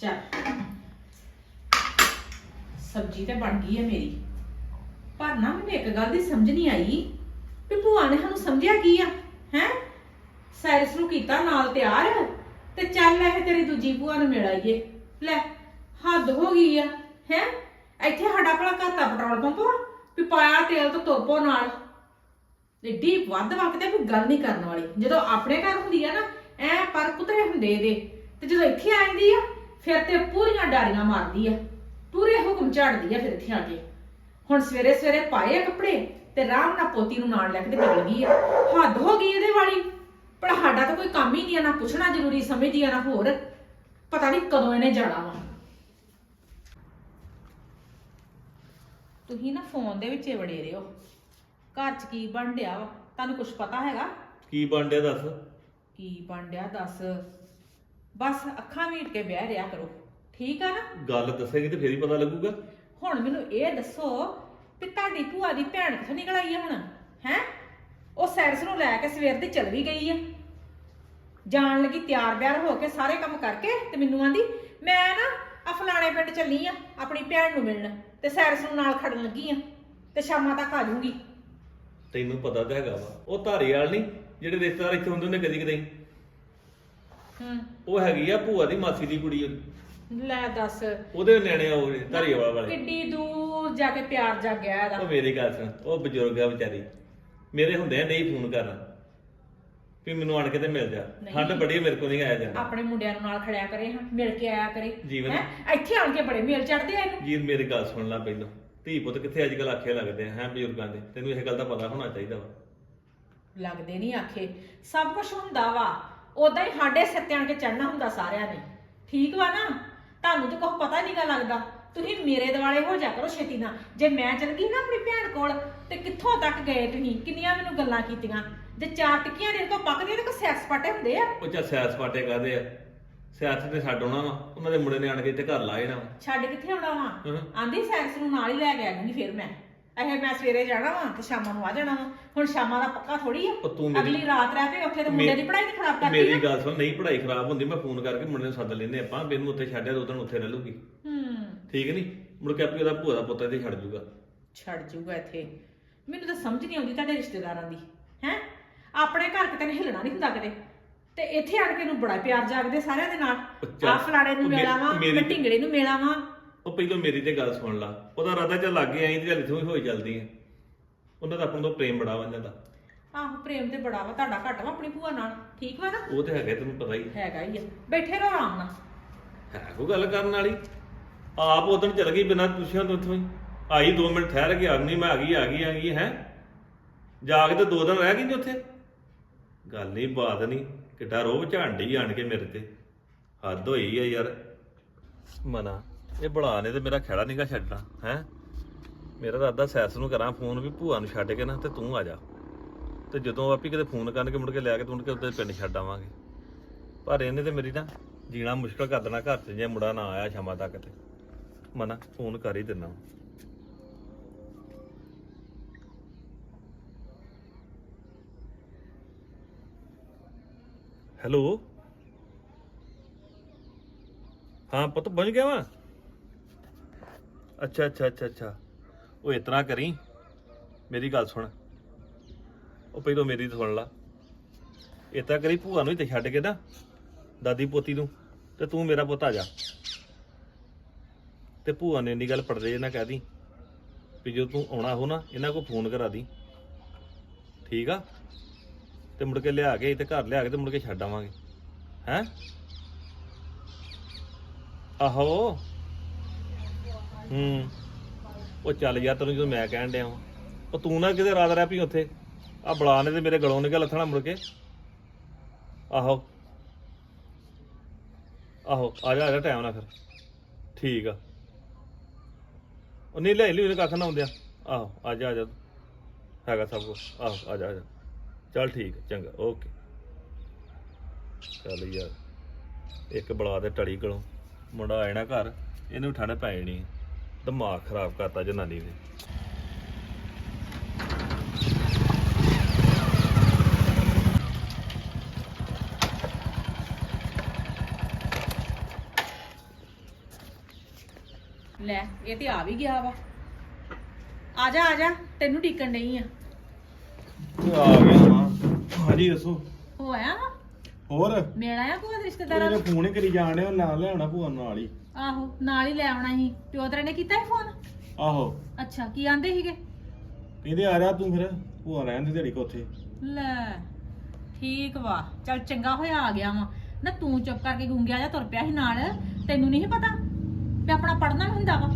ਚੱਲ। ਸਬਜ਼ੀ ਤੇ ਬਣ ਗਈ ਹੈ ਮੇਰੀ। ਪਰ ਨਾ ਮੈਨੂੰ ਇੱਕ ਗੱਲ ਦੀ ਸਮਝ ਨਹੀਂ ਆਈ ਵੀ ਭੂਆ ਨੇ ਸਾਨੂੰ ਸਮਝਿਆ ਕੀ ਆ, ਹੈ? ਸਾਇਰਸ ਨੂੰ ਕੀਤਾ, ਨਾਲ ਤਿਆਰ, ਤੇ ਚੱਲ ਇਹ ਤੇਰੀ ਦੂਜੀ ਭੂਆ ਨੂੰ ਮਿਲ ਆਈਏ। ਲੈ, ਹੱਦ ਹੋ ਗਈ ਆ, ਹੈ? ਇੱਥੇ ਸਾਡਾ ਭਲਾ ਘਾਤਾ ਪੈਟਰੋਲ ਪੰਪ ਆ, ਵੀ ਪਾਇਆ ਤੇਲ ਤੋਂ ਤੋਪੋ ਨਾਲ। ਏਡੀ ਵੱਧ ਵਕਤੇ ਕੋਈ ਗੱਲ ਨਹੀਂ ਕਰਨ ਵਾਲੀ। ਜਦੋਂ ਆਪਣੇ ਘਰ ਹੁੰਦੀ ਆ ਨਾ, ਐ ਪਰ ਕੁਤਰੇ ਹੁੰਦੇ ਇਹਦੇ। ਤੇ ਜਦੋਂ ਇੱਥੇ ਆ ਜਾਂਦੀ ਆ ਫਿਰ ਤੇ ਪੂਰੀਆਂ ਡਾਰੀਆਂ ਮਾਰਦੀ ਆ। ਪੂਰੇ ਹੁਕਮ ਝਾੜਦੀ ਆ ਫਿਰ ਇੱਥੇ ਆ ਕੇ। ਹੁਣ ਸਵੇਰੇ ਸਵੇਰੇ ਪਾਏ ਆ ਕੱਪੜੇ ਤੇ ਆਰਾਮ ਨਾਲ ਪੋਤੀ ਨੂੰ ਨਾਲ ਲੈ ਕੇ ਤੇ ਨਿਕਲ ਗਈ ਆ। ਹੱਦ ਹੋ ਗਈ ਇਹਦੇ ਵਾਲੀ। ਪਰ ਸਾਡਾ ਤਾਂ ਕੋਈ ਕੰਮ ਹੀ ਨਹੀਂ ਆ ਨਾ ਪੁੱਛਣਾ ਜ਼ਰੂਰੀ ਸਮਝਦੀ ਆ ਨਾ ਹੋਰ। ਪਤਾ ਨਹੀਂ ਕਦੋਂ ਇਹਨੇ ਜਾਣਾ ਵਾ। ਤੁਸੀਂ ਨਾ ਫੋਨ ਦੇ ਵਿੱਚ ਹੀ ਵੜੇ ਰਹੋ। ਘਰ 'ਚ ਕੀ ਬਣ ਡਿਆ ਵਾ? ਤੁਹਾਨੂੰ ਕੁਝ ਪਤਾ ਹੈਗਾ? ਕੀ ਬਣ ਡਿਆ ਦੱਸ? ਕੀ ਬਣ ਡਿਆ ਦੱਸ? ਬਸ ਅੱਖਾਂ ਮੀਟ ਕੇ ਬਹਿ ਰਿਆ ਕਰੋ। ਠੀਕ ਆ ਨਾ? ਗੱਲ ਦੱਸੇਗੀ ਤੇ ਫੇਰ ਹੀ ਪਤਾ ਲੱਗੂਗਾ। ਹੁਣ ਮੈਨੂੰ ਇਹ ਦੱਸੋ ਵੀ ਤੁਹਾਡੀ ਭੂਆ ਦੀ ਭੈਣ ਕਿੱਥੋਂ ਨਿਕਲ ਆਈ ਆ ਹੁਣ? ਹੈ? ਉਹ ਸੈਰਸ ਨੂੰ ਲੈ ਕੇ ਸਵੇਰ ਦੀ ਚਲ ਵੀ ਗਈ ਆ। ਜਾਣ ਲੱਗੀ ਤਿਆਰ ਬਿਆਰ ਹੋ ਕੇ ਸਾਰੇ ਕੰਮ ਕਰਕੇ ਤੇ ਮੈਨੂੰ ਆਂਦੀ ਮੈਂ ਨਾ ਆ ਫਲਾਣੇ ਪਿੰਡ ਚੱਲੀ ਆ ਆਪਣੀ ਭੈਣ ਨੂੰ ਮਿਲਣ ਤੇ ਸੈਰਸ ਨੂੰ ਨਾਲ ਖੜਨ ਲੱਗੀ ਆ ਤੇ ਸ਼ਾਮਾਂ ਤੱਕ ਆ ਜਾਊਂਗੀ। ਤੈਨੂੰ ਪਤਾ ਤਾਂ ਹੈਗਾ ਵਾ ਉਹ ਧਾਰੀਵਾਲ ਨਹੀਂ ਜਿਹੜੇ ਰਿਸ਼ਤੇਦਾਰ ਇੱਥੇ ਹੁੰਦੇ ਨੇ ਕਦੀ ਕਦੀ ਹੂੰ ਉਹ ਹੈਗੀ ਆ ਭੂਆ ਦੀ ਮਾਸੀ ਦੀ ਕੁੜੀ ਲੈ ਦੱਸ। ਉਹਦੇ ਨਿਆਣੇ ਉਹ ਧਾਰੀਵਾਲ ਵਾਲੇ। ਕਿੱਡੀ ਦੂਰ ਜਾ ਕੇ ਪਿਆਰ ਜਾਗਿਆ ਇਹਦਾ। ਉਹ ਮੇਰੀ ਗੱਲ ਸੁਣ ਉਹ ਬਜ਼ੁਰਗ ਆ ਵਿਚਾਰੀ। ਮੇਰੇ ਹੁੰਦੇ ਨਹੀਂ ਫੋਨ ਕਰਨਾ। ਵੀ ਮੈਨੂੰ ਆਣ ਕੇ ਤੇ ਮਿਲ ਜਾ। ਨਹੀਂ। ਠੰਡ ਬੜੀ ਮੇਰੇ ਕੋਲ ਨਹੀਂ ਆਇਆ ਜਾਂਦਾ। ਆਪਣੇ ਮੁੰਡਿਆਂ ਨੂੰ ਨਾਲ ਖੜਿਆ ਕਰੇ ਹਾਂ ਮਿਲ ਕੇ ਆਇਆ ਕਰੇ। ਜੀਵਨ- ਹੈਂ? ਇੱਥੇ ਆਣ ਕੇ ਬੜੇ ਮੇਲ ਚੜਦੇ ਆ ਇਹਨੂੰ। ਜੀ ਮੇਰੀ ਗੱਲ ਸੁਣ ਲੈ ਪਹਿਲਾਂ। ਧੀ ਪੁੱਤ ਕਿੱਥੇ ਅੱਜ ਕੱਲ ਆਖੇ ਲੱਗਦੇ ਆ ਹੈ ਬਜ਼ੁਰਗਾਂ ਦੇ? ਤੈਨੂੰ ਇਹ ਗੱਲ ਦਾ ਪਤਾ ਹੋਣਾ ਚਾਹੀਦਾ ਵਾ। ਲੱਗਦੇ ਨਹੀਂ ਆਖੇ। ਸਭ ਕੁਝ ਹੁੰਦਾ ਵਾ। ਉਦਾਂ ਹੀ ਸਾਡੇ ਸਿਰ ਤੇ ਆਣ ਕੇ ਚੜਨਾ ਹੁੰਦਾ ਸਾਰਿਆਂ ਨੇ। ਠੀਕ ਵਾ ਨਾ? ਤੁਹਾਨੂੰ ਤਾਂ ਕੁਝ ਪਤਾ ਨਹੀਂਗਾ ਲੱਗਦਾ। ਤੁਸੀਂ ਮੇਰੇ ਦਿਵਾਲੇ ਹੋ ਜਾ ਕਰੋ ਛੇਤੀ ਨਾਲ। ਜੇ ਮੈਂ ਚਲ ਗਈ ਨਾ ਆਪਣੀ ਭੈਣ ਕੋਲ ਤੇ ਕਿੱਥੋਂ ਤੱਕ ਗਏ ਤੁਸੀਂ? ਕਿੰਨੀਆਂ ਮੈਨੂੰ ਗੱਲਾਂ ਕੀਤੀਆਂ? ਜੇ ਚਾਰ ਟਿੱਕੀਆਂ ਦੇ ਤੋਂ ਪੱਕਦੀਆਂ ਤੇ ਕੋਈ ਸੈਕਸ ਪਾਟੇ ਹੁੰਦੇ ਆ? ਉਹ ਚਾ ਸਿਆਸ ਪਾਟੇ ਕਾਦੇ ਆ? ਸਿਆਸਤ ਤੇ ਛੱਡ ਆਉਣਾ ਵਾ। ਉਹਨਾਂ ਦੇ ਮੁੰਡੇ ਨੇ ਆਣ ਕੇ ਇੱਥੇ ਘਰ ਲਾ ਜਾਣਾ ਵਾ। ਛੱਡ ਕਿੱਥੇ ਆਉਣਾ ਵਾ? ਹਮ। ਆਂਦੀ ਸੈਕਸ ਨੂੰ ਨਾਲ ਹੀ ਲੈ ਕੇ ਆਉਂਗੀ ਫਿਰ ਮੈਂ। ਇਹ ਮੈਂ ਸਵੇਰੇ ਜਾਣਾ ਵਾ ਤੇ ਸ਼ਾਮਾਂ ਨੂੰ ਆ ਜਾਣਾ ਵਾ। ਹੁਣ ਸ਼ਾਮਾਂ ਦਾ ਪੱਕਾ ਥੋੜੀ ਆ। ਉਹ ਤੂੰ ਮੇਰੀ- ਅਗਲੀ ਰਾਤ ਰਹਿ ਕੇ ਉੱਥੇ ਤੇ ਮੁੰਡੇ ਦੀ ਪੜ੍ਹਾਈ ਨਹੀਂ ਖਰਾਬ ਕਰਦੀ ਮੇਰੀ ਨਾ। ਗੱਲ ਸੁਣ ਨਹੀਂ ਪੜ੍ਹਾਈ ਖਰਾਬ ਹੁੰਦੀ ਮੈਂ ਫੋਨ ਕਰਕੇ ਮੁੰਡੇ ਨੂੰ ਸੱਦ ਲੈਨੇ ਆਪਾਂ ਮੈਨੂੰ ਉੱਥੇ ਛੱਡਿਆ ਦੋ ਦਿਨ ਉੱਥੇ ਰਹਿ ਲੂਗੀ ਹੂੰ। ਠੀਕ ਨਹੀਂ ਮੁੜ ਕੇ ਆਪੇ ਉਹਦਾ ਭੂਆ ਦਾ ਪੁੱਤ ਇੱਥੇ ਛੱਡ ਜੂਗਾ। ਛੱਡ ਜੂਗਾ ਇੱਥੇ। ਮੈਨੂੰ ਤਾਂ ਸਮਝ ਨਹੀਂ ਆਉਂਦੀ ਤੁਹਾਡੇ ਰਿਸ਼ਤੇਦਾਰਾਂ ਦੀ ਹੈ? ਆਪਣੇ ਘਰ ਕਿਤੇ ਨਹੀਂ ਹਿੱਲਣਾ ਨਹੀਂ ਹੁੰਦਾ ਕਿਤੇ। ਤੇ ਇੱਥੇ ਆਣ ਕੇ ਨੂੰ ਬੜਾ ਪਿਆਰ ਜਾਗਦੇ ਸਾਰਿਆਂ ਦੇ ਨਾਲ। ਉਹ ਚੱਲ, ਆ ਫਲਾਣੇ ਨੂੰ ਉਹ ਮੇ- ਮਿਲਾਵਾਂ ਮੇਰੀ- ਮੈਂ ਢਿੰਗੜੇ ਨੂੰ ਮਿਲਾਵਾਂ। ਉਹ ਪਹਿਲਾਂ ਮੇਰੀ ਤੇ ਗੱਲ ਸੁਣ ਲਾ। ਉਹਦਾ ਰਾਦਾ ਚੱਲ ਲੱਗੇ ਆਈ ਤੇ ਚੱਲ ਇੱਥੋਂ ਹੀ ਹੋਈ ਚੱਲਦੀ ਹੈ ਉਹਨਾਂ ਦਾ ਆਪਾਂ ਤੋਂ ਪ੍ਰੇਮ ਬੜਾ ਵਾ ਇਹਨਾਂ ਦਾ। ਆਹੋ ਪ੍ਰੇਮ ਤੇ ਬੜਾ ਵਾ ਤੁਹਾਡਾ ਘੱਟ ਵਾ ਆਪਣੀ ਭੂਆ ਨਾਲ। ਠੀਕ ਵਾ ਨਾ? ਉਹ ਤੇ ਹੈਗਾ ਤੈਨੂੰ ਪਤਾ ਹੀ ਹੈਗਾ ਹੀ ਆ। ਬੈਠੇ ਰਹੋ ਆਰਾਮ ਨਾਲ। ਹੈ ਕੋਈ ਗੱਲ ਕਰਨ ਵਾਲੀ? ਆਪ ਉਦੋਂ ਚਲ ਗਈ ਬਿਨਾਂ ਪੁੱਛਿਆ ਤੋਂ ਇੱਥੋਂ ਹੀ। ਆਈ 2 ਮਿੰਟ ਠਹਿਰ ਕੇ ਆਗਨੀ ਮੈਂ ਆ ਗਈ ਆ ਗਈ ਆ ਗਈ ਹੈ? ਜਾ ਕੇ ਤੇ ਦੋ ਦਿਨ ਰਹਿ ਗਈ ਉੱਥੇ? ਗੱਲ ਨਹੀਂ ਬਾਤ ਨਹੀਂ ਕਿੱਡਾ ਰੋਬ ਝਾਂਡੀ ਆਣ ਕੇ ਮੇਰੇ ਤੇ। ਹੱਦ ਹੋਈ ਆ ਯਾਰ। ਮਨਾ। ਇਹ ਬੜਾ ਨੇ ਤੇ ਮੇਰਾ ਖੇੜਾ ਨਹੀਂਗਾ ਛੱਡਣਾ, ਹੈ? ਮੇਰਾ ਦਾਦਾ ਸੈਸ ਨੂੰ ਕਰਾਂ, ਫੋਨ ਵੀ ਭੂਆ ਨੂੰ ਛੱਡ ਕੇ ਨਾ ਤੇ ਤੂੰ ਆ ਜਾ। ਤੇ ਜਦੋਂ ਆਪੀ ਕਿਤੇ ਫੋਨ ਕਰਨਗੇ ਮੁੜ ਕੇ ਲੈ ਕੇ ਤੂੰ ਮੁੜ ਕੇ ਉੱਤੇ ਪਿੰਡ ਛੱਡ ਆਵਾਂਗੇ। ਪਰ ਇਹਨੇ ਤੇ ਮੇਰੀ ਨਾ ਜੀਣਾ ਮੁਸ਼ਕਲ ਕਰ ਦੇਣਾ ਘਰ 'ਚ, ਜੇ ਮੁੰਡਾ ਨਾ ਆਇਆ ਸ਼ਾਮਾਂ ਤੱਕ ਤੇ। ਮਨਾ, ਫੋਨ ਕਰ ਹੀ ਦਿੰਨਾ। ਹੈਲੋ? ਹਾਂ, ਪੁੱਤ ਪਹੁੰਚ ਗਿਆ ਵਾ? ਅੱਛਾ ਅੱਛਾ ਅੱਛਾ ਅੱਛਾ। ਉਹ ਇਤਨਾ ਕਰੀ। ਮੇਰੀ ਗੱਲ ਸੁਣ। ਉਹ ਪਹਿਲਾਂ ਮੇਰੀ ਤਾਂ ਸੁਣ ਲਾ। ਇਤਨਾ ਕਰੀ, ਭੂਆ ਨੂੰ ਹੀ ਤੇ ਛੱਡ ਕੇ ਨਾ, ਦਾਦੀ ਪੋਤੀ ਨੂੰ, ਤੇ ਤੂੰ ਮੇਰਾ ਪੁੱਤ ਆ ਜਾ। ਤੇ ਭੂਆ ਨੇ ਇੰਨੀ ਗੱਲ ਪੜਦੇ ਜੇ ਨਾ ਕਹਿ ਦੀ, ਵੀ ਜਦੋਂ ਤੂੰ ਆਉਣਾ ਹੋ ਨਾ, ਇਹਨਾਂ ਕੋ ਫੋਨ ਕਰਾ ਦੀ। ਠੀਕ ਆ? ਤੇ ਮੁੜ ਕੇ ਲਿਆ ਕੇ, ਤੇ ਘਰ ਲਿਆ ਕੇ, ਤੇ ਮੁੜ ਕੇ ਛੱਡ ਆਵਾਂਗੇ। ਹੈ? ਆਹੋ। ਹੂੰ। ਉਹ ਚੱਲ ਯਾਰ ਤੈਨੂੰ ਜਦੋਂ ਮੈਂ ਕਹਿਣ ਡਿਆ ਵਾਂ। ਉਹ ਤੂੰ ਨਾ ਕਿਤੇ ਰਾਤ ਰਹਿ ਪਈ ਉੱਥੇ। ਆ ਬਲਾ ਨੇ ਤੇ ਮੇਰੇ ਗਲੋਂ ਨਿਕਲ ਲੱਥਣਾ ਮੁੜ ਕੇ। ਆਹੋ। ਆਹੋ ਆ ਜਾ ਆ ਜਾ ਟਾਈਮ ਨਾਲ ਫਿਰ। ਠੀਕ ਆ। ਉਹ ਨਹੀਂ ਲੈ ਲਈ ਉਹਨੇ ਕੱਖ ਨਾ ਹੁੰਦਿਆ। ਆਹੋ ਆ ਜਾ ਆ ਜਾ। ਹੈਗਾ ਸਭ ਕੁਛ। ਆਹੋ ਆ ਜਾ ਆ ਜਾ। ਚੱਲ ਠੀਕ ਹੈ, ਚੰਗਾ ਓਕੇ। ਚੱਲ ਯਾਰ ਇੱਕ ਬਲਾ ਦੇ ਟੜੀ ਗਲੋਂ ਮੁੰਡਾ ਆਇਆ ਨਾ ਘਰ ਇਹਨੂੰ ਠੰਡ ਪੈ ਜਾਣੀ ਹੈ। ਦਿਮਾਗ ਖਰਾਬ ਕਰਤਾ ਜਨਾਨੀ ਨੇ। ਲੈ ਇਹ ਤੇ ਆ ਵੀ ਗਿਆ ਵਾ। ਆ ਜਾ ਆ ਜਾ ਤੈਨੂੰ ਢੀਕਣ ਨਹੀਂ ਆ। ਆ ਗਿਆ ਹਾਂ ਹਾਂਜੀ ਦੱਸੋ। ਹੋ ਆਇਆ ਵਾ? ਹੋਰ? ਮੇਲ ਭੂਆ ਦੇ ਰਿਸ਼ਤੇਦਾਰਾਂ ਦਾ ਫੋਨ ਹੀ ਕਰੀ ਜਾਣ ਡਿਆ ਨਾਲ ਲਿਆਉਣਾ ਭੂਆ ਨਾਲ ਹੀ। ਆਹੋ ਨਾਲ ਹੀ ਲੈ ਆਉਣਾ ਸੀ। ਪਿਓ ਤੇਰੇ ਨੇ ਕੀਤਾ ਸੀ ਫੋਨ? ਆਹੋ। ਅੱਛਾ ਕੀ ਆਂਦੇ ਸੀਗੇ? ਕਹਿੰਦੇ ਆ ਰਿਹਾ ਤੂੰ ਫਿਰ ਭੂਆ ਰਹਿਣ ਦੀ ਦਿਹਾੜੀ ਕੋ ਉੱਥੇ ਲੈ ਠੀਕ ਵਾ। ਚੱਲ ਚੰਗਾ ਹੋਇਆ ਆ ਗਿਆ ਵਾ। ਨਾ ਤੂੰ ਚੁੱਪ ਕਰਕੇ ਗੁੰਗਿਆ ਜਾ ਤੁਰ ਪਿਆ ਸੀ ਨਾਲ ਤੈਨੂੰ ਨਹੀਂ ਪਤਾ? ਵੀ ਆਪਣਾ ਪੜਨਾ ਵੀ ਹੁੰਦਾ ਵਾ।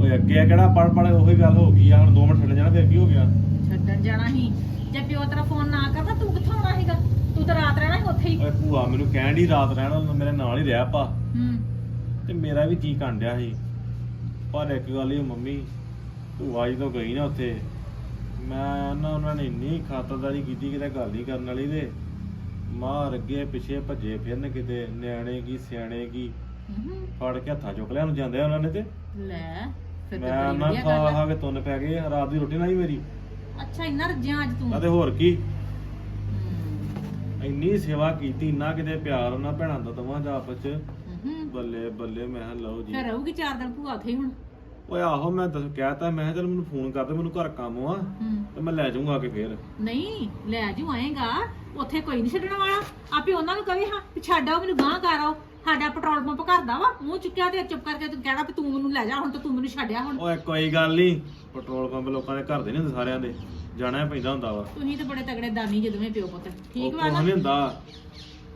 ਓਏ ਅੱਗੇ ਆ ਕਿਹੜਾ ਪੜ ਪੜ ਉਹੀ ਗੱਲ ਹੋ ਗਈ ਆ ਹੁਣ 2 ਮਿੰਟ ਛੱਡ ਜਾਣਾ ਫਿਰ ਕੀ ਹੋ ਗਿਆ? ਛੱਡਣ ਜਾਣਾ ਸੀ। ਜੇ ਪਿਓ ਤੇਰਾ ਫੋਨ ਨਾ ਕਰਦਾ ਤੂੰ ਕਿੱਥੋਂ ਆਉਣਾ? ਤੂੰ ਤਾਂ ਹੀ। ਓਏ ਭੂਆ ਮੈਨੂੰ ਕਹਿਣ ਦੀ ਰਾਤ ਰਹਿਣਾ ਮੇਰੇ ਨਾਲ ਹੀ ਰਿਹਾ ਪਾ। ਹੂੰ। ਤੇ ਮੇਰਾ ਵੀ ਜੀ ਡਿਆ ਸੀ। ਪਰ ਇੱਕ ਗੱਲ ਹੀ ਮੰਮੀ ਅੱਜ ਤੋਂ ਗਈ ਨਾ ਉੱਥੇ। ਮੈਂ ਨਾ ਉਹਨਾਂ ਨੇ ਇੰਨੀ ਖਾਤਰਦਾਰੀ ਕੀਤੀ ਕਿਤੇ ਗੱਲ ਨਹੀਂ ਕਰਨ ਵਾਲੀ ਤੇ। ਮਾਰ ਅੱਗੇ ਪਿੱਛੇ ਭੱਜੇ ਫਿਰਨ ਕਿਤੇ ਨਿਆਣੇ ਕੀ ਸਿਆਣੇ ਕੀ। ਹੂੰ। ਫੜ ਕੇ ਹੱਥਾਂ ਚੁੱਕ ਲਿਆ ਨੂੰ ਜਾਂਦੇ ਆ ਉਹਨਾਂ ਨੇ ਤੇ। ਲੈ ਫਿਰ ਮੈਂ ਤਾਂ ਨਾ ਬੜੀ ਵਧੀਆ ਖਾ ਗੱਲ ਆ। ਖਾ ਕੇ ਤੁੰਨ ਪੈ ਗਏ ਰਾਤ ਦੀ ਰੋਟੀ ਨਹੀਂ ਮੇਰੀ। ਅੱਛਾ ਇੰਨਾ ਰੱਜਿਆ ਅੱਜ ਤੂੰ। ਆ ਤੇ ਹੋਰ ਕੀ। ਹੂੰ। ਇੰਨੀ ਸੇਵਾ ਕੀਤੀ ਇੰਨਾ ਕਿਤੇ ਪਿਆਰ ਉਹਨਾਂ ਭੈਣਾਂ ਦਾ ਦਵਾਂ ਦਾ ਆਪਸ ਚ। ਹੂੰ ਬੱਲੇ ਬੱਲੇ ਮੈਂ ਕਿਹਾ ਲਓ ਜੀ। ਫਿਰ ਰਹੂਗੀ ਚਾਰ ਦਿਨ ਭੂਆ ਉੱਥੇ ਹੀ ਹੁਣ? ਓਏ ਆਹੋ ਮੈਂ ਦੱਸ ਕਹਿਤਾ ਮੈਂ ਕਿਹਾ ਚੱਲ ਮੈਨੂੰ ਫੋਨ ਕਰ ਦੇ ਮੈਨੂੰ ਘਰ ਕੰਮ ਆ ਹੂੰ ਤੇ ਮੈਂ ਲੈ ਜਾਊਂਗਾ ਆ ਕੇ ਫੇਰ। ਨਹੀਂ ਲੈ ਜੂ ਆਏਗਾ। ਉੱਥੇ ਕੋਈ ਨਹੀਂ ਛੱਡਣ ਵਾਲਾ। ਆਪੇ ਉਹਨਾਂ ਨੂੰ ਕਹੇ ਹਾਂ ਵੀ ਛੱਡ ਆਓ ਮੈਨੂੰ ਗਾਂਹ ਕਰ ਆਓ। ਸਾਡਾ ਪੈਟਰੋਲ ਪੰਪ ਕਰਦਾ ਵਾ ਮੂੰਹ ਚੁੱਕਿਆ ਤੇ ਚੁੱਪ ਕਰਕੇ ਤੂੰ ਕਹਿਣਾ ਵੀ ਤੂੰ ਮੈਨੂੰ ਲੈ ਜਾ ਹੁਣ ਤੇ ਤੂੰ ਮੈਨੂੰ ਛੱਡਿਆ ਹੁਣ। ਓਏ ਕੋਈ ਗੱਲ ਨਹੀਂ ਪੈਟਰੋਲ ਪੰਪ ਲੋਕਾਂ ਦੇ ਘਰ ਦੇ ਨਹੀਂ ਹੁੰਦੇ ਸਾਰਿਆਂ ਦੇ। ਜਾਣਾ ਹੀ ਪੈਂਦਾ ਹੁੰਦਾ ਵਾ। ਤੁਸੀਂ ਤੇ ਬੜੇ ਤਗੜੇ ਦਾਨੀ ਜਦੋਂ ਪਿਓ ਪੁੱਤ। ਠੀਕ ਵਾ ਨਾ? ਨਹੀਂ ਹੁੰਦਾ।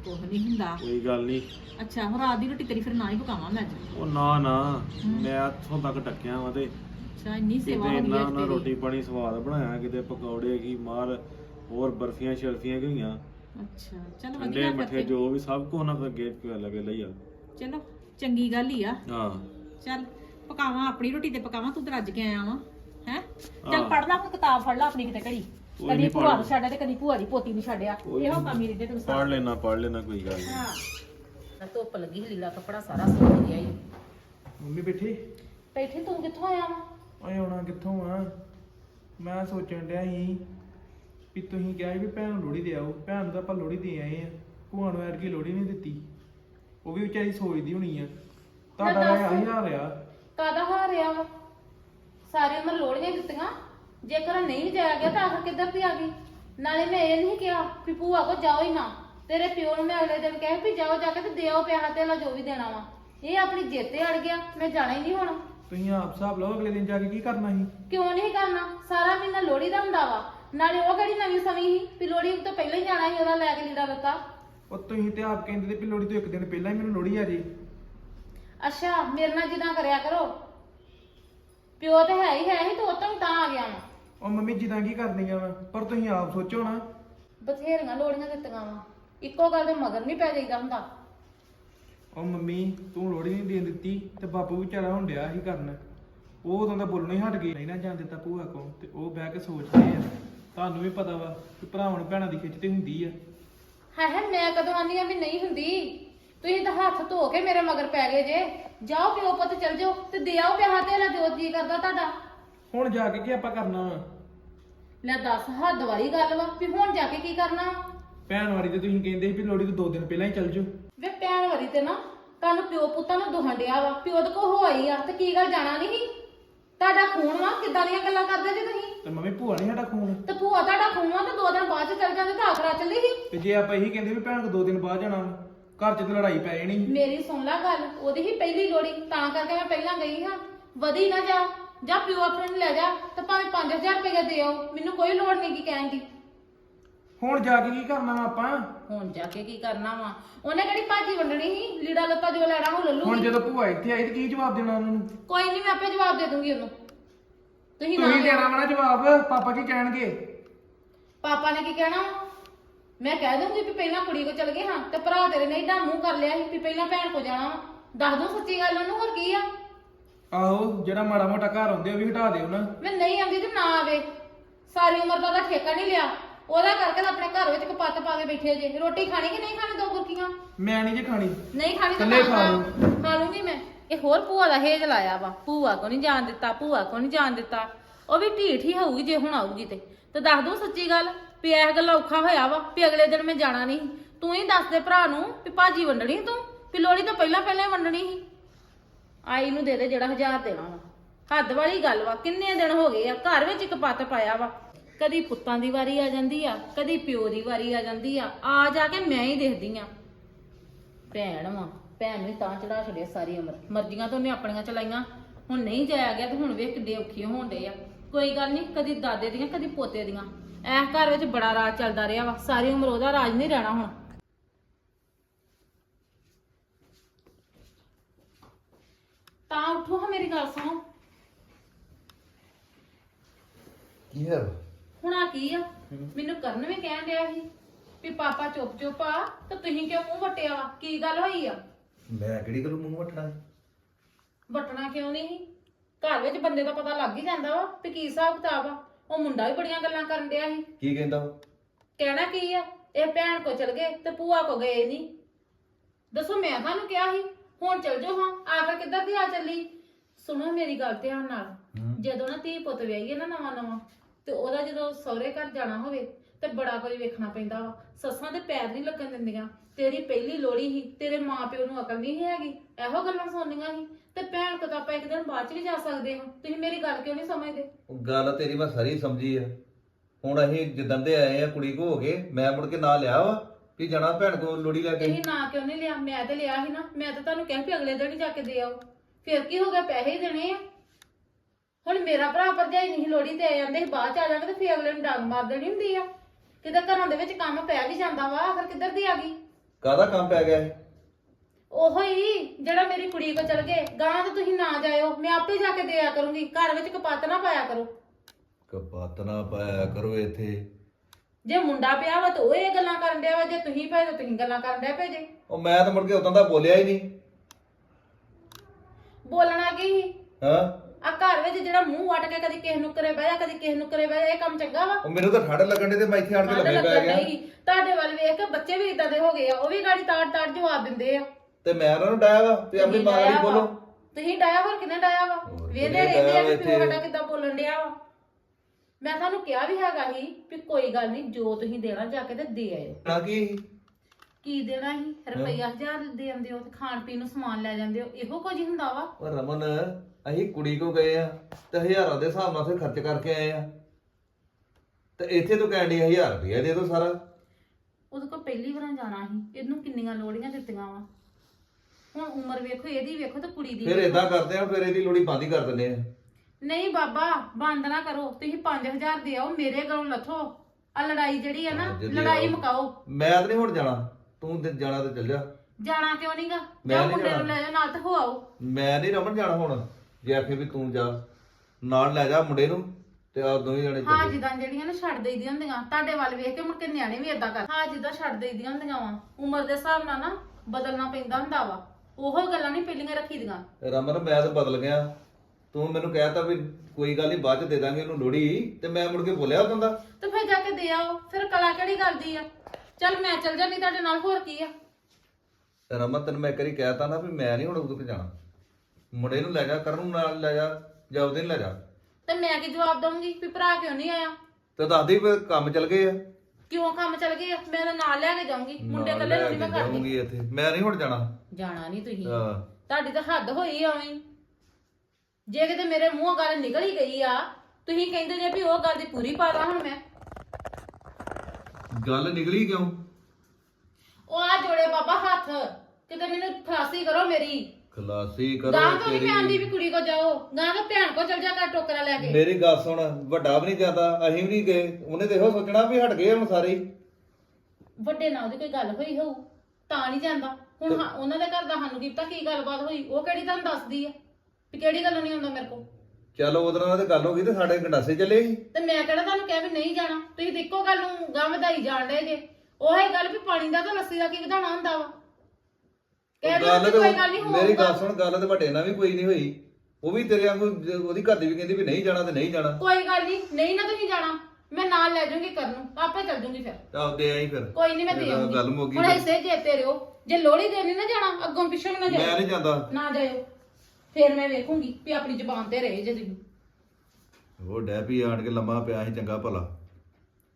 ਕੁਛ ਨਹੀਂ ਹੁੰਦਾ। ਕੋਈ ਗੱਲ ਨਹੀਂ। ਅੱਛਾ ਹੁਣ ਰਾਤ ਦੀ ਰੋਟੀ ਤੇਰੀ ਫਿਰ ਨਾ ਹੀ ਪਕਾਵਾਂ ਮੈਂ ਅੱਜ? ਉਹ ਨਾ ਨਾ। ਮੈਂ ਇੱਥੋਂ ਤੱਕ ਟੱਕਿਆ ਵਾਂ ਤੇ ਅੱਛਾ ਇੰਨੀ ਸੇਵਾ ਹੋ ਗਈ ਇੰਨਾ ਅੱਜ ਨਾ ਤੇਰੀ। ਰੋਟੀ ਪਾਣੀ ਸਵਾਦ ਬਣਾਇਆ ਕਿਤੇ ਪਕੌੜੇ ਕੀ ਮਾਰ ਹੋਰ ਬਰਫੀਆਂ ਸ਼ਰਫੀਆਂ ਗਈਆਂ ਅੱਛਾ ਚਲ ਠੰਡੇ ਵਧੀਆ ਮਿੱਠੇ ਜੋ ਵੀ ਸਭ ਕੋ ਉਹਨਾਂ ਕੋਲ ਅੱਗੇ ਲੱਗੇ ਲਈ ਆ। ਚਲੋ ਚੰਗੀ ਗੱਲ ਹੀ ਆ। ਹਾਂ। ਚੱਲ ਪਕਾਵਾਂ ਆਪਣੀ ਰੋਟੀ ਤੇ ਪਕਾਵਾਂ ਤੂੰ ਤਾਂ ਰੱਜ ਕੇ ਆਇਆ ਵਾਂ? ਹੈ? ਚੱਲ ਹਾਂ। ਪੜ ਲੈ ਆਪਣੀ ਕਿਤਾਬ ਫੜ ਲੈ ਆਪਣੀ ਕਿਤੇ ਘੜੀ। ਕੋਈ ਕਦੀ ਨੀ ਭੂਆ ਨੂੰ ਛੱਡਿਆ ਤੇ ਕਦੀ ਭੂਆ ਦੀ ਪੋਤੀ ਨੂੰ ਛੱਡਿਆ ਕੋਈ ਇਹੋ ਨੀ। ਕੰਮ ਹੀ ਰਹਿੰਦੇ ਤੈਨੂੰ ਪੜ ਲੈਣਾ ਪੜ ਲੈਣਾ ਕੋਈ ਗੱਲ ਨਹੀਂ। ਹਾਂ। ਧੁੱਪ ਲੱਗੀ ਲੀਲਾ ਕੱਪੜਾ ਸਾਰਾ ਸੁੱਕ ਗਿਆ ਈ। ਮੰਮੀ ਬੈਠੀ? ਬੈਠੀ ਤੂੰ ਕਿੱਥੋਂ ਆਇਆ ਵਾ? ਓਏ ਆਉਣਾ ਕਿੱਥੋਂ ਆ ਮੈਂ ਸੋਚਣ ਡਿਆ ਸੀ ਵੀ ਤੁਸੀਂ ਕਿਹਾ ਸੀ ਵੀ ਭੈਣ ਨੂੰ ਲੋੜੀ ਦੇ ਆਓ। ਭੈਣ ਨੂੰ ਤਾਂ ਆਪਾਂ ਲੋੜੀ ਦੇ ਆਏ ਆ। ਭੂਆ ਨੂੰ ਐਰਗੀ ਲੋੜੀ ਨਹੀਂ ਦਿੱਤੀ। ਉਹ ਵੀ ਵਿਚਾਰੀ ਸੋਚਦੀ ਹੋਣੀ ਆ। ਤੁਹਾਡਾ ਦੱਸ। ਇਹ ਆਹੀ ਹਾਲ ਆ। ਕਾਦਾ ਹਾਰਿਆ ਵਾ ਸਾਰੀ ਉਮਰ ਲੋੜੀਆਂ ਦਿੱਤੀਆਂ। ਜੇਕਰ ਨਹੀਂ ਜਾਇਆ ਗਿਆ ਤਾਂ ਆਖਰ ਕਿੱਧਰ ਦੀ ਆ ਗਈ? ਨਾਲੇ ਮੈਂ ਇਹ ਨਹੀਂ ਕਿਹਾ ਵੀ ਭੂਆ ਕੋ ਜਾਓ ਹੀ ਨਾ। ਤੇਰੇ ਪਿਓ ਨੂੰ ਮੈਂ ਅਗਲੇ ਦਿਨ ਕਿਹਾ ਵੀ ਜਾਓ ਜਾ ਕੇ ਤੇ ਦਿਓ ਪਿਆਹਾ ਤੇਲਾ ਜੋ ਵੀ ਦੇਣਾ ਵਾ। ਇਹ ਆਪਣੀ ਜੇਤੇ ਅੜ ਗਿਆ ਮੈਂ ਜਾਣਾ ਹੀ ਨਹੀਂ ਹੁਣ। ਤੁਸੀਂ ਆਪ ਹਿਸਾਬ ਲਓ ਅਗਲੇ ਦਿਨ ਜਾ ਕੇ ਕੀ ਕਰਨਾ ਸੀ? ਕਿਉਂ ਨਹੀਂ ਕਰਨਾ? ਸਾਰਾ ਮਹੀਨਾ ਲੋੜੀ ਦਾ ਹੁੰਦਾ ਵਾ। ਨਾਲੇ ਉਹ ਕਿਹੜੀ ਨਵੀਂ ਸਵੀ ਸੀ ਵੀ ਲੋੜੀ ਤੋਂ ਪਹਿਲਾਂ ਹੀ ਜਾਣਾ ਸੀ ਉਹਦਾ ਲੈ ਕੇ ਲੀੜਾ ਲੱਤਾ ਉਹ ਤੁਸੀਂ ਤੇ ਆਪ ਕਹਿੰਦੇ ਤੇ ਵੀ ਲੋੜੀ ਤੋਂ ਇੱਕ ਦਿਨ ਪਹਿਲਾਂ ਹੀ ਮੈਨੂੰ ਲੋੜੀ ਆ ਜੀ। ਅੱਛਾ ਮੇਰੇ ਨਾਲ ਜਿੱਦਾਂ ਕਰਿਆ ਕਰੋ। ਪਿਓ ਤੇ ਹੈ ਹੀ ਹੈ ਹੀ ਤੂੰ ਉਹ ਤੋਂ ਆ ਗਿਆ ਵਾ। ਉਹ ਮੰਮੀ ਜਿੱਦਾਂ ਕੀ ਕਰਨੀਆਂ ਵਾ ਪਰ ਤੁਸੀਂ ਆਪ ਸੋਚੋ ਨਾ। ਬਥੇਰੀਆਂ ਲੋੜੀਆਂ ਦਿੱਤੀਆਂ ਵਾ। ਇੱਕੋ ਗੱਲ ਦੇ ਮਗਰ ਨਹੀਂ ਪੈ ਜਾਈਦਾ ਹੁੰਦਾ। ਉਹ ਮੰਮੀ ਤੂੰ ਲੋੜੀ ਨਹੀਂ ਦੇਣ ਦਿੱਤੀ ਤੇ ਬਾਪੂ ਵਿਚਾਰਾ ਹੁਣ ਡਿਆ ਸੀ ਕਰਨ। ਉਹ ਉਦੋਂ ਦਾ ਬੋਲਣਾ ਹੀ ਹਟ ਗਏ। ਨਹੀਂ ਨਾ ਜਾਣ ਦਿੱਤਾ ਭੂਆ ਕੋ ਤੇ ਉਹ ਬਹਿ ਕੇ ਸੋਚਦੇ ਆ। ਤੁਹਾਨੂੰ ਵੀ ਪਤਾ ਵਾ ਕਿ ਭਰਾਵਾਂ ਨੂੰ ਭੈਣਾਂ ਦੀ ਖਿੱਚ ਤੇ ਹੁੰਦੀ ਆ। ਹੈ ਹੈ ਮੈਂ ਕਦੋਂ ਆਨੀ ਆ ਵੀ ਨਹੀਂ ਤੁਸੀਂ ਤਾਂ ਹੱਥ ਧੋ ਕੇ ਮੇਰੇ ਮਗਰ ਪੈ ਗਏ ਜੇ। ਜਾਓ ਪਿਓ ਪੁੱਤ ਚਲ ਜਾਓ ਤੇ ਦੇ ਆਓ ਪਿਆ ਤੇਰਾ ਜੋ ਜੀ ਕਰਦਾ ਤੁਹਾਡਾ। ਹੁਣ ਜਾ ਕੇ ਕੀ ਆਪਾਂ ਕਰਨਾ ਵਾ? ਲੈ ਦੱਸ ਹੱਦ ਵਾਲੀ ਗੱਲ ਵਾ ਵੀ ਹੁਣ ਜਾ ਕੇ ਕੀ ਕਰਨਾ? ਭੈਣ ਵਾਰੀ ਤੇ ਤੁਸੀਂ ਕਹਿੰਦੇ ਸੀ ਵੀ ਲੋੜੀ ਤੋਂ ਦੋ ਦਿਨ ਪਹਿਲਾਂ ਹੀ ਚੱਲ ਜਾਓ। ਵੇ ਭੈਣ ਵਰੀ ਤੇ ਨਾ ਤੁਹਾਨੂੰ ਪਿਓ ਪੁੱਤਾਂ ਨੂੰ ਦੁਹਣ ਡਿਆ ਵਾ ਪਿਓ ਦੇ ਕੋ ਹੋਈ ਆ ਤੇ ਕੀ ਗੱਲ ਜਾਣਾ ਨਹੀਂ ਤੁਹਾਡਾ ਖੂਨ ਵਾ ਕਿੱਦਾਂ ਦੀਆਂ ਗੱਲਾਂ ਕਰਦੇ ਜੇ ਤੁਸੀਂ? ਤੇ ਮੰਮੀ ਭੂਆ ਨਹੀਂ ਸਾਡਾ ਖੂਨ? ਤੇ ਭੂਆ ਤੁਹਾਡਾ ਖੂਨ ਵਾ ਤੇ ਦੋ ਦਿਨ ਬਾਅਦ ਚ ਚੱਲ ਜਾਂਦੇ ਤਾਂ ਆਖਰਾ ਚੱਲੀ ਸੀ? ਤੇ ਜੇ ਆਪਾਂ ਇਹੀ ਕਹਿੰਦੇ ਵੀ ਭੈਣ ਕੋ ਦੋ ਦਿਨ ਬਾਅਦ ਜਾਣਾ ਵਾ, ਘਰ 'ਚ ਤੇ ਲੜਾਈ ਪੈ ਜਾਣੀ। ਮੇਰੀ ਸੁਣ ਲੈ ਗੱਲ ਉਹਦੀ ਹੀ ਪਹਿਲੀ ਲੋੜੀ ਤਾਂ ਕਰਕੇ ਮੈਂ ਪਹਿਲਾਂ ਗਈ ਹਾਂ। ਵਧੀ ਨਾ ਜਾ ਜਾਂ ਪਿਓ ਆਪਣੇ ਨੂੰ ਲੈ ਜਾ ਤੇ ਭਾਵੇਂ 5000 ਰੁਪਏ ਦੇ ਆਓ ਮੈਨੂੰ ਕੋਈ ਲੋੜ ਨਹੀਂ ਕੀ ਕਹਿਣ ਦੀ। ਹੁਣ ਜਾ ਕੇ ਕੀ ਕਰਨਾ ਵਾ ਆਪਾਂ? ਹੁਣ ਜਾ ਕੇ ਕੀ ਕਰਨਾ ਵਾ? ਉਹਨੇ ਕਿਹੜੀ ਭਾਜੀ ਵੰਡਣੀ ਸੀ? ਲੀੜਾ ਲੱਤਾ ਜੋ ਲੈਣਾ ਉਹ ਲੱਲੂ ਹੁਣ ਜਦੋਂ ਭੂਆ ਇੱਥੇ ਆਈ ਤੇ ਕੀ ਜਵਾਬ ਦੇਣਾ ਉਹਨਾਂ ਨੂੰ? ਕੋਈ ਨਹੀਂ ਮੈਂ ਆਪੇ ਜਵਾਬ ਦੇ ਦੂੰਗੀ ਉਹਨੂੰ। ਤੁਸੀਂ ਨਾ ਤੁਸੀਂ ਦੇਣਾ ਵਾ ਨਾ ਜਵਾਬ ਪਾਪਾ ਕੀ ਕਹਿਣਗੇ? ਪਾਪਾ ਨੇ ਕੀ ਕਹਿਣਾ? ਮੈਂ ਕਹਿ ਦੂੰਗੀ ਵੀ ਪਹਿਲਾਂ ਕੁੜੀ ਕੋ ਚਲ ਗਏ ਹਾਂ ਤੇ ਭਰਾ ਤੇਰੇ ਨੇ ਏਡਾ ਮੂੰਹ ਕਰ ਲਿਆ ਸੀ ਵੀ ਪਹਿਲਾਂ ਭੈਣ ਕੋ ਜਾਣਾ ਵਾ। ਦੱਸ ਦੂੰ ਸੱਚੀ ਗੱਲ ਉਹਨੂੰ ਹੋਰ ਕੀ ਆ? ਆਹੋ ਜਿਹੜਾ ਮਾੜਾ ਮੋਟਾ ਘਰ ਹੁੰਦੇ ਉਹ ਵੀ ਹਟਾ ਦਿਓ ਨਾ। ਮੈਂ ਨਹੀਂ ਆਂਦੀ ਤੇ ਨਾ ਆਵੇ। ਸਾਰੀ ਉਮਰ ਦਾ ਉਹਦਾ ਠੇਕਾ ਨਹੀਂ ਲਿਆ। ਉਹਦਾ ਕਰਕੇ ਤਾਂ ਆਪਣੇ ਘਰ ਵਿੱਚ ਕਪੱਤ ਪਾ ਕੇ ਬੈਠੇ ਜੇ। ਰੋਟੀ ਖਾਣੀ ਕਿ ਨਹੀਂ ਖਾਣੀ ਦੋ ਬੁਰਕੀਆਂ? ਮੈਂ ਨਹੀਂ ਜੇ ਖਾਣੀ। ਨਹੀਂ ਖਾਣੀ ਤਾਂ ਇਕੱਲੇ ਨਾ ਖਾ ਖਾ ਲਓ। ਖਾ ਲੂੰਗੀ ਮੈਂ। ਇਹ ਹੋਰ ਭੂਆ ਦਾ ਹੇਜ ਲਾਇਆ ਵਾ। ਭੂਆ ਕੋ ਨਹੀਂ ਜਾਣ ਦਿੱਤਾ ਭੂਆ ਕੋ ਨਹੀਂ ਜਾਣ ਦਿੱਤਾ। ਉਹ ਵੀ ਢੀਠ ਹੀ ਹੋਊਗੀ ਜੇ ਹੁਣ ਆਊਗੀ ਤੇ। ਤੇ ਦੱਸ ਦੂੰ ਸੱਚੀ ਗੱਲ ਵੀ ਇਹ ਗੱਲ ਔਖਾ ਹੋਇਆ ਵਾ ਵੀ ਅਗਲੇ ਦਿਨ ਮੈਂ ਜਾਣਾ ਨਹੀਂ। ਤੂੰ ਹੀ ਦੱਸ ਦੇ ਭਰਾ ਨੂੰ ਵੀ ਭਾਜੀ ਵੰਡਣੀ ਤੂੰ, ਵੀ ਲੋੜੀ ਤੋਂ ਪਹਿਲਾਂ ਪਹਿਲਾਂ ਹੀ ਵੰਡਣੀ ਸੀ। ਆਈ ਨੂੰ ਦੇ ਦੇ ਜਿਹੜਾ ਹਜ਼ਾਰ ਦੇਣਾ ਵਾ। ਹੱਦ ਵਾਲੀ ਗੱਲ ਵਾ, ਕਿੰਨੇ ਦਿਨ ਹੋ ਗਏ ਆ, ਘਰ ਵਿੱਚ ਇੱਕ ਪੱਤ ਪਾਇਆ ਵਾ। ਕਦੀ ਪੁੱਤਾਂ ਦੀ ਵਾਰੀ ਆ ਜਾਂਦੀ ਆ, ਕਦੀ ਪਿਓ ਦੀ ਵਾਰੀ ਆ ਜਾਂਦੀ ਆ ਆ ਜਾ ਕੇ ਮੈਂ ਹੀ ਦੇਖਦੀ ਆ। ਭੈਣ ਵਾ, ਭੈਣ ਨੂੰ ਤਾਂ ਚੜਾ ਛੜਿਆ ਸਾਰੀ ਉਮਰ। ਮਰਜ਼ੀਆਂ ਤਾਂ ਉਹਨੇ ਆਪਣੀਆਂ ਚਲਾਈਆਂ, ਹੁਣ ਨਹੀਂ ਜਾਇਆ ਗਿਆ ਤੇ ਹੁਣ ਵੇਖ ਕਿੱਡੇ ਔਖੇ ਹੋਣ ਡੇ ਆ। ਕੋਈ ਗੱਲ ਨਹੀਂ ਕਦੀ ਦਾਦੇ ਦੀਆਂ ਕਦੀ ਪੋਤੇ ਦੀਆਂ। ਐਸ ਘਰ ਵਿੱਚ ਬੜਾ ਰਾਜ ਚੱਲਦਾ ਰਿਹਾ ਵਾ ਸਾਰੀ ਉਮਰ ਉਹਦਾ ਰਾਜ ਨਹੀਂ ਰਹਿਣਾ ਹੁਣ। ਤਾਂ ਉਠੋ ਹਾਂ ਮੇਰੀ ਗੱਲ ਸੁਣੋ। ਕੀ ਹੈ ਹੁਣ ਆ ਕੀ ਆ? ਮੈਨੂੰ ਕਰਨ ਵੀ ਕਹਿਣ ਡਿਆ ਸੀ ਵੀ ਪਾਪਾ ਚੁੱਪ ਚੁੱਪ ਆ ਤੇ ਤੁਸੀਂ ਕਿਉਂ ਮੂੰਹ ਵਟਿਆ ਵਾ? ਕੀ ਗੱਲ ਹੋਈ ਆ? ਮੈਂ ਕਿਹੜੀ ਗੱਲ ਮੂੰਹ ਵਟਣਾ? ਵਟਣਾ ਕਿਉਂ ਨਹੀਂ ਸੀ? ਘਰ ਵਿੱਚ ਬੰਦੇ ਦਾ ਪਤਾ ਲੱਗ ਹੀ ਜਾਂਦਾ ਵਾ ਵੀ ਕੀ ਹਿਸਾਬ ਕਿਤਾਬ ਆ। ਉਹ ਮੁੰਡਾ ਵੀ ਬੜੀਆਂ ਗੱਲਾਂ ਕਰਨ ਡਿਆ ਸੀ। ਕੀ ਕਹਿੰਦਾ ਉਹ? ਕਹਿਣਾ ਕੀ ਆ? ਇਹ ਭੈਣ ਕੋ ਚਲ ਗਏ ਤੇ ਭੂਆ ਕੋ ਗਏ ਨਹੀਂ ਦੱਸੋ ਮੈਂ ਤੁਹਾਨੂੰ ਕਿਹਾ ਸੀ ਹੁਣ ਚਲ ਜਾਓ ਹਾਂ ਆਖਰ ਕਿੱਧਰ ਦੀ ਆ ਚੱਲੀ? ਸੁਣੋ ਮੇਰੀ ਗੱਲ ਧਿਆਨ ਨਾਲ। ਹੂੰ। ਜਦੋਂ ਨਾ ਧੀ ਪੁੱਤ ਵਿਆਹੀਏ ਨਾ ਨਵਾਂ ਨਵਾਂ ਤੇ ਉਹਦਾ ਜਦੋਂ ਸਹੁਰੇ ਘਰ ਜਾਣਾ ਹੋਵੇ ਤੇ ਬੜਾ ਕੁਝ ਵੇਖਣਾ ਪੈਂਦਾ ਵਾ। ਸੱਸਾਂ ਦੇ ਪੈਰ ਨਹੀਂ ਲੱਗਣ ਦਿੰਦੀਆਂ। ਤੇਰੀ ਪਹਿਲੀ ਲੋੜੀ ਸੀ ਤੇਰੇ ਮਾਪਿਓ ਨੂੰ ਅਕਲ ਨਹੀਂ ਸੀ ਹੈਗੀ। ਇਹੋ ਗੱਲਾਂ ਸੁਣਨੀਆਂ ਸੀ। ਤੇ ਭੈਣ ਕੋ ਤਾਂ ਆਪਾਂ ਇੱਕ ਦਿਨ ਬਾਅਦ ਚ ਵੀ ਜਾ ਸਕਦੇ ਹਾਂ। ਤੁਸੀਂ ਮੇਰੀ ਗੱਲ ਕਿਉਂ ਨਹੀਂ ਸਮਝਦੇ? ਉਹ ਗੱਲ ਤੇਰੀ ਮੈਂ ਸਾਰੀ ਸਮਝੀ ਆ। ਹੁਣ ਅਸੀਂ ਜਿੱਦਣ ਦੇ ਆਏ ਆ ਕੁੜੀ ਕੋ ਹੋ ਗਏ ਮੈਂ ਮੁੜ ਕੇ ਨਾਂ ਲਿਆ ਵਾ ਵੀ ਜਾਣਾ ਭੈਣ ਕੋ ਲੋੜੀ ਲੈ ਕੇ। ਤੁਸੀਂ ਨਾ ਕਿਉਂ ਨਹੀਂ ਲਿਆ? ਮੈਂ ਤੇ ਲਿਆ ਸੀ ਨਾ। ਮੈਂ ਤਾਂ ਤੁਹਾਨੂੰ ਕਿਹਾ ਵੀ ਅਗਲੇ ਦਿਨ ਹੀ ਜਾ ਕੇ ਦੇ ਆਓ। ਫਿਰ ਕੀ ਹੋ ਗਿਆ? ਪੈਸੇ ਹੀ ਦੇਣੇ ਆ। ਹੁਣ ਮੇਰਾ ਭਰਾ ਭਰਜਾਈ ਨਹੀਂ ਲੋੜੀ ਤੇ ਆ ਜਾਂਦੇ ਸੀ ਬਾਅਦ ਚ ਆ ਜਾਣਗੇ ਤੇ ਫਿਰ ਅਗਲੇ ਨੂੰ ਡੰਗ ਮਾਰ ਦੇਣੀ ਹੁੰਦੀ ਆ। ਕਿਤੇ ਘਰਾਂ ਦੇ ਵਿੱਚ ਕੰਮ ਪੈ ਵੀ ਜਾਂਦਾ ਵਾ। ਆਖਰ ਕਿੱਧਰ ਦੀ ਆ ਗਈ? ਕਾਹਦਾ ਕੰਮ ਪੈ ਗਿਆ ਇਹ ਉਹੋ ਹੀ ਜਿਹੜਾ ਮੇਰੀ ਕੁੜੀ ਕੋ ਚਲ ਗਏ। ਗਾਂ ਤੇ ਤੁਸੀਂ ਨਾ ਜਾਇਓ। ਮੈਂ ਆਪੇ ਜਾ ਕੇ ਦਿਆ ਕਰੂੰਗੀ। ਘਰ ਵਿੱਚ ਕਪੱਤ ਨਾ ਪਾਇਆ ਕਰੋ। ਕਪਾਤ ਨਾ ਪਾਇਆ ਕਰੋ ਇੱਥੇ। ਜੇ ਮੁੰਡਾ ਪਿਆ ਵਾ ਤਾਂ ਉਹ ਇਹ ਗੱਲਾਂ ਕਰਨ ਡਿਆ ਵਾ। ਜੇ ਤੁਸੀਂ ਪਏ ਤਾਂ ਤੁਸੀਂ ਗੱਲਾਂ ਕਰਨ ਡਿਆ ਪਏ ਜੇ। ਉਹ ਮੈਂ ਤਾਂ ਮੁੜ ਕੇ ਉਦੋਂ ਦਾ ਬੋਲਿਆ ਹੀ ਨਹੀਂ। ਬੋਲਣਾ ਕੀ ਸੀ? ਹਾਂ? ਆ ਘਰ ਵਿੱਚ ਜਿਹੜਾ ਮੂੰਹ ਵੱਟ ਕੇ ਕਦੀ ਕਿਸੇ ਨੂੰ ਕਰੇ ਬਹਿ ਜਾ ਕਦੀ ਕਿਸੇ ਨੂੰ ਕਰੇ ਬਹਿ ਜਾ ਇਹ ਕੰਮ ਚੰਗਾ ਵਾ। ਉਹ ਮੈਨੂੰ ਤਾਂ ਠੰਡ ਲੱਗਣ ਦੇ ਤੇ ਮੈਂ ਇੱਥੇ ਆਣ ਕੇ ਠੰਡ ਲੱਗੇ ਪੈ ਲੱਗਣ ਗਿਆ। ਡਈ। ਤੁਹਾਡੇ ਵੱਲ ਵੇਖ ਕੇ ਬੱਚੇ ਵੀ ਇਦਾਂ ਦੇ ਹੋ ਗਏ ਆ। ਉਹ ਵੀ ਗਾੜੀ ਤਾੜ ਤਾੜ ਜਵਾਬ ਦਿੰਦੇ ਆ। ਤੇ ਮੈਂ ਉਹਨਾਂ ਨੂੰ ਡਾਇਆ ਵਾ ਤੇ ਆਪਣੀ ਮਾਂ ਵਾ। ਬੋਲੋ। ਤੁਸੀਂ ਡਾਇਆ ਹੋਰ ਕਿਨੇ ਡਾਇਆ ਵਾ? ਹੋਰ ਵੇਦੇ ਕਿਹਨੇ ਰਹਿੰਦੇ ਆ ਡਾਇਆ ਵੀ ਵਾ ਪਿਓ ਇੱਥੇ? ਸਾਡਾ ਕਿੱਦਾਂ ਬੋਲਣ ਡਿਆ ਵਾ। ਮੈਂ ਤੁਹਾਨੂੰ ਕਿਹਾ ਵੀ ਹੈਗਾ ਸੀ ਵੀ ਕੋਈ ਗੱਲ ਨਹੀਂ ਜੋ ਤੁਸੀਂ ਦੇਣਾ ਜਾ ਕੇ ਤੇ ਦੇ ਆਇਓ। ਨਾ ਕੀ ਕੀ ਦੇਣਾ ਸੀ? ਰੁਪਈਆ 1000 ਦੇ ਆਂਦੇ ਹੋ ਤੇ ਖਾਣ ਪੀਣ ਨੂੰ ਸਮਾਨ ਲੈ ਜਾਂਦੇ ਹੋ ਇਹੋ ਕੁਝ ਹੀ ਹੁੰਦਾ ਵਾ। ਉਹ ਰਮਨ ਅਸੀਂ ਕੁੜੀ ਕੋ ਗਏ ਆ ਤੇ ਹਜ਼ਾਰਾਂ ਦੇ ਹਿਸਾਬ ਨਾਲ ਫਿਰ ਖਰਚ ਕਰਕੇ ਆਏ ਆ। ਤੇ ਇੱਥੇ ਤੂੰ ਕਹਿਣ ਡਈ ਹਜ਼ਾਰ ਰੁਪਇਆ ਦੇ ਦੋ ਸਾਰਾ। ਉਹਦੇ ਕੋਲ ਪਹਿਲੀ ਵਾਰ ਜਾਣਾ ਸੀ ਇਹਨੂੰ ਕਿੰਨੀਆਂ ਲੋੜੀਆਂ ਦਿੱਤੀਆਂ ਵਾ। ਹੁਣ ਉਮਰ ਵੇਖੋ ਇਹਦੀ ਵੇਖੋ ਤੇ ਕੁੜੀ ਦੀ ਫਿਰ ਵੇਖੋ। ਇਦਾਂ ਕਰਦੇ ਆ ਫਿਰ ਇਹਦੀ ਲੋੜੀ ਬੰਦ ਹੀ ਕਰ ਦਿੰਦੇ ਆ। ਨਹੀਂ ਬਾਬਾ ਬੰਦ ਨਾ ਕਰੋ। ਤੁਸੀਂ 5000 ਦੇ ਆਓ ਮੇਰੇ ਘਰੋਂ ਲੱਥੋ। ਆ ਲੜਾਈ ਜਿਹੜੀ ਆ ਨਾ ਹਾਂ, ਜਿਹੜੀ ਲੜਾਈ ਆ- ਮੁਕਾਓ। ਮੈਂ ਤਾਂ ਨਹੀਂ ਹੁਣ ਜਾਣਾ। ਤੂੰ ਤੇ ਜਾਣਾ ਤੇ ਚੱਲ ਜਾ। ਜਾਣਾ ਕਿਉਂ ਨਹੀਂਗਾ ਮੈਂ ਜਾਂ ਮੁੰਡੇ ਨੂੰ ਜਾਣਾ। ਲੈ ਜਾ ਨਾਲ ਤੇ ਹੋ ਆਓ। ਮੈਂ ਨਹੀਂ ਰਮਨ ਜਾਣਾ ਹੁਣ। ਜੇ ਆਖੇ ਵੀ ਤੂੰ ਜਾ ਨਾਲ ਲੈ ਜਾ ਮੁੰਡੇ ਨੂੰ ਤੇ ਆ ਦੋਵੇਂ ਜਣੇ ਹਾਂ ਚੱਲੇ ਜਿੱਦਾਂ ਜਿਹੜੀਆਂ ਨੇ ਛੱਡ ਦੇਈਦੀਆਂ ਹੁੰਦੀਆਂ। ਤੁਹਾਡੇ ਵੱਲ ਵੇਖ ਕੇ ਮੁੜ ਕੇ ਨਿਆਣੇ ਵੀ ਇਦਾਂ ਕਰ ਹਾਂ ਜਿੱਦਾਂ ਛੱਡ ਦੇਈਦੀਆਂ ਹੁੰਦੀਆਂ ਵਾ। ਉਮਰ ਦੇ ਹਿਸਾਬ ਨਾਲ ਨਾ ਬਦਲਣਾ ਪੈਂਦਾ ਹੁੰਦਾ ਵਾ। ਉਹੋ ਗੱਲਾਂ ਨਹੀਂ ਪਹਿਲੀਆਂ ਰੱਖੀ ਦੀਆਂ ਰਮਨ ਮੈਂ ਤਾਂ ਬਦਲ ਗਿਆ। ਤੂੰ ਮੈਨੂੰ ਕਹਿਤਾ ਵੀ ਕੋਈ ਗੱਲ ਨਹੀਂ ਬਾਅਦ ਚ ਦੇ ਦਾਂਗੇ ਉਹਨੂੰ ਲੋੜੀ ਤੇ ਮੈਂ ਮੁੜ ਕੇ ਬੋਲਿਆ ਉਦੋਂ ਦਾ। ਤੇ ਫਿਰ ਜਾ ਕੇ ਦੇ ਆਓ ਫਿਰ ਕਲਾ ਕਿਹੜੀ ਗੱਲ ਦੀ ਆ? ਚੱਲ ਮੈਂ ਚੱਲ ਜਾਂਦੀ ਤੁਹਾਡੇ ਨਾਲ ਹੋਰ ਕੀ ਆ? ਰਮਨ ਤੈਨੂੰ ਮੈਂ ਇੱਕ ਵਾਰੀ ਕਹਿਤਾ ਨਾ ਵੀ ਮੈਂ ਨਹੀਂ ਹੁਣ ਉਦੋਂ ਤੇ ਜਾਣਾ। ਮੁੰਡੇ ਨੂੰ ਲੈ ਜਾ ਕਰਨ ਨੂੰ ਨਾਲ ਲੈ ਜਾ ਜਾਂ ਉਹਦੇ ਨੂੰ ਲੈ ਜਾ। ਤੇ ਮੈਂ ਕੀ ਜਵਾਬ ਦਵਾਂਗੀ ਵੀ ਭਰਾ ਕਿਉਂ ਨਹੀਂ ਆਇਆ? ਤੇ ਦੱਸਦੀ ਵੀ ਕੰਮ ਚੱਲ ਗਏ ਆ। ਕਿਉਂ ਕੰਮ ਚੱਲ ਗਏ? ਮੈਂ ਤਾਂ ਨਾਲ ਲੈ ਕੇ ਜਾਊਂਗੀ। ਮੁੰਡੇ ਨਾਲ ਇਕੱਲੇ ਲੈ ਨੂੰ ਨਹੀਂ ਮੈਂ ਕਰਦੀ ਜਾਊਂਗੀ ਇੱਥੇ। ਮੈਂ ਨਹੀਂ ਹੁਣ ਜਾਣਾ। ਜਾਣਾ ਨਹੀਂ ਤੁਸੀਂ। ਹਾਂ। ਤੁਹਾਡੀ ਤਾਂ ਹੱਦ ਹੋਈ ਐਵੇਂ ਹੀ। ਜੇ ਕਿਤੇ ਮੇਰੇ ਮੂੰਹੋਂ ਗੱਲ ਨਿਕਲ ਹੀ ਗਈ ਆ ਤੁਸੀਂ ਕਹਿੰਦੇ ਜੇ ਵੀ ਉਹ ਗੱਲ ਦੀ ਪੂਰੀ ਪਾਦਾ ਹੁਣ ਮੈਂ। ਗੱਲ ਨਿਕਲੀ ਕਿਉਂ? ਉਹ ਆ ਜੋੜੇ ਬਾਬਾ ਹੱਥ। ਕਿਤੇ ਮੈਨੂੰ ਖਲਾਸੀ ਕਰੋ ਮੇਰੀ। ਖਲਾਸੀ ਕਰੋ ਗਾਂ ਤੋਂ ਨਹੀਂ ਮੈਂ ਆਂਦੀ ਵੀ ਕੁੜੀ ਕੋ ਜਾਓ ਗਾਂ ਤੋਂ ਭੈਣ ਕੋ ਚਲ ਜਾ ਕਰ ਟੋਕਰਾ ਲੈ ਕੇ। ਮੇਰੀ ਗੱਲ ਸੁਣ ਵੱਡਾ ਵੀ ਨਹੀਂ ਜਾਂਦਾ ਅਸੀਂ ਵੀ ਨਹੀਂ ਗਏ। ਉਹਨੇ ਤੇ ਇਹੋ ਸੋਚਣਾ ਵੀ ਹਟ ਗਏ ਹੁਣ ਸਾਰੇ ਹੀ। ਵੱਡੇ ਨਾਲ ਉਹਦੀ ਕੋਈ ਗੱਲ ਹੋਈ ਹੋਊ ਤਾਂ ਨਹੀਂ ਜਾਂਦਾ। ਹੁਣ ਹਾਂ ਉਹਨਾਂ ਦੇ ਘਰ ਦਾ ਸਾਨੂੰ ਕੀਤਾ ਕੀ ਗੱਲਬਾਤ ਹੋਈ? ਉਹ ਕਿਹੜੀ ਤੁਹਾਨੂੰ ਦੱਸਦੀ ਆ? ਵੀ ਕਿਹੜੀ ਗੱਲ ਨਹੀਂ ਹੁੰਦਾ ਮੇਰੇ ਕੋ ਚੱਲ ਉਹਦੇ ਨਾਲ ਤੇ ਗੱਲ ਹੋ ਗਈ ਤੇ ਸਾਡੇ ਗੰਡਾਸੇ ਚੱਲੇ ਸੀ। ਤੇ ਮੈਂ ਕਿਹੜਾ ਤੁਹਾਨੂੰ ਕਿਹਾ ਵੀ ਨਹੀਂ ਜਾਣਾ? ਤੁਸੀਂ ਇੱਕੋ ਗੱਲ ਨੂੰ ਗਾਂ ਵਧਾਈ ਜਾਣ ਡਏ ਜੇ। ਉਹ ਹੈ ਗੱਲ ਵੀ ਪਾਣੀ ਦਾ ਤਾਂ ਲੱਸੀ ਦਾ ਕੀ ਵਧਾਣਾ ਹੁੰਦਾ ਵਾ? ਕਹਿ ਦਿਓ ਗੱਲ ਵੀ ਤੇ ਕੋਈ ਗੱਲ ਨਹੀਂ ਮੇਰੀ ਗੱਲ ਹੋਊਗਾ ਸੁਣ ਗੱਲ ਤੇ ਵੱਡੇ ਨਾਲ ਵੀ ਕੋਈ ਨਹੀਂ ਹੋਈ। ਉਹ ਵੀ ਤੇਰੇ ਵਾਂਗੂ ਜ- ਉਹਦੀ ਘਰ ਦੀ ਵੀ ਕਹਿੰਦੀ ਵੀ ਨਹੀਂ ਜਾਣਾ ਤੇ ਨਹੀਂ ਜਾਣਾ। ਕੋਈ ਗੱਲ ਨਹੀਂ ਨਹੀਂ ਨਾ ਤੁਸੀਂ ਜਾਣਾ। ਮੈਂ ਨਾਲ ਲੈ ਜਾਊਂਗੀ ਕਰਨ ਨੂੰ ਆਪੇ ਚੱਲ ਜਾਊਂਗੀ ਫਿਰ। ਤਾਂ ਆਪਦੇ ਆਈ ਫਿਰ। ਕੋਈ ਨਹੀਂ ਮੈਂ ਦੇ ਆਉਂਗੀ ਗੱਲ ਮੁੱਕ ਗਈ ਹੁਣ ਫਿਰ। ਐਸੇ ਜੇਤੇ ਰਿਓ। ਜੇ ਲੋੜੀ ਦੇਣੀ ਨਾ ਜਾਣਾ ਅੱਗੋਂ ਪਿੱਛੋਂ ਵੀ ਨਾ ਮੈਂ ਜਾਇਓ ਨਹੀਂ ਜਾਂਦਾ। ਨਾ ਜਾਇਓ। ਫਿਰ ਮੈਂ ਵੇਖੂੰਗੀ ਵੀ ਆਪਣੀ ਜ਼ੁਬਾਨ ਤੇ ਰਹੇ ਜੇ ਤੁਸੀਂ। ਉਹ ਡੈਪੀ ਆਣ ਕੇ ਲੰਮਾ ਪਿਆ ਸੀ ਚੰਗਾ ਭਲਾ।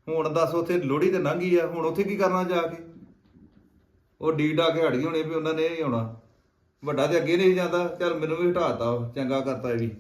ਹੁਣ ਦੱਸ ਉੱਥੇ ਲੋੜੀ ਤੇ ਲੰਘੀ ਆ ਹੁਣ ਉੱਥੇ ਕੀ ਕਰਨਾ ਜਾ ਕੇ? ਉਹ ਡੀਡਾ ਕੇ ਹਟ ਗਈ ਹੋਣੀ ਵੀ ਉਹਨਾਂ ਨੇ ਹੀ ਆਉਣਾ। ਵੱਡਾ ਤੇ ਅੱਗੇ ਨਹੀਂ ਜਾਂਦਾ, ਚੱਲ ਮੈਨੂੰ ਵੀ ਹਟਾਤਾ ਚੰਗਾ ਕਰਤਾ ਇਹ ਵੀ।